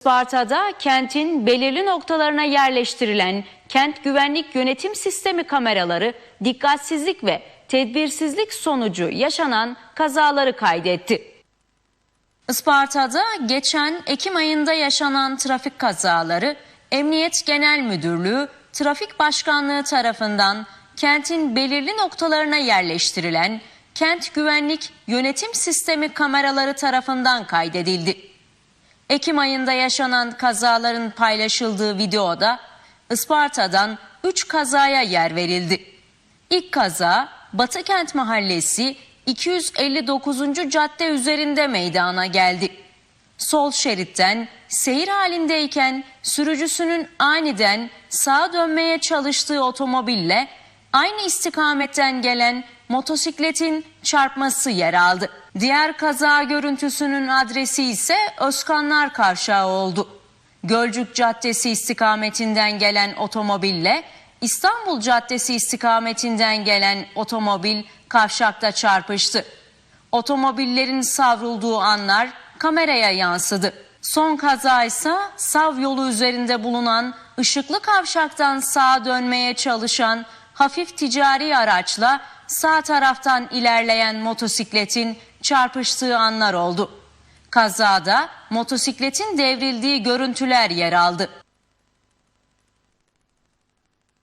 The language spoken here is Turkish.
Isparta'da kentin belirli noktalarına yerleştirilen kent güvenlik yönetim sistemi kameraları dikkatsizlik ve tedbirsizlik sonucu yaşanan kazaları kaydetti. Isparta'da geçen Ekim ayında yaşanan trafik kazaları Emniyet Genel Müdürlüğü Trafik Başkanlığı tarafından kentin belirli noktalarına yerleştirilen kent güvenlik yönetim sistemi kameraları tarafından kaydedildi. Ekim ayında yaşanan kazaların paylaşıldığı videoda Isparta'dan 3 kazaya yer verildi. İlk kaza Batıkent Mahallesi 259. cadde üzerinde meydana geldi. Sol şeritten seyir halindeyken sürücüsünün aniden sağa dönmeye çalıştığı otomobille aynı istikametten gelen motosikletin çarpması yer aldı. Diğer kaza görüntüsünün adresi ise Özkanlar Kavşağı oldu. Gölcük Caddesi istikametinden gelen otomobille İstanbul Caddesi istikametinden gelen otomobil kavşakta çarpıştı. Otomobillerin savrulduğu anlar kameraya yansıdı. Son kaza ise Sav yolu üzerinde bulunan ışıklı kavşaktan sağa dönmeye çalışan hafif ticari araçla sağ taraftan ilerleyen motosikletin çarpıştığı anlar oldu. Kazada motosikletin devrildiği görüntüler yer aldı.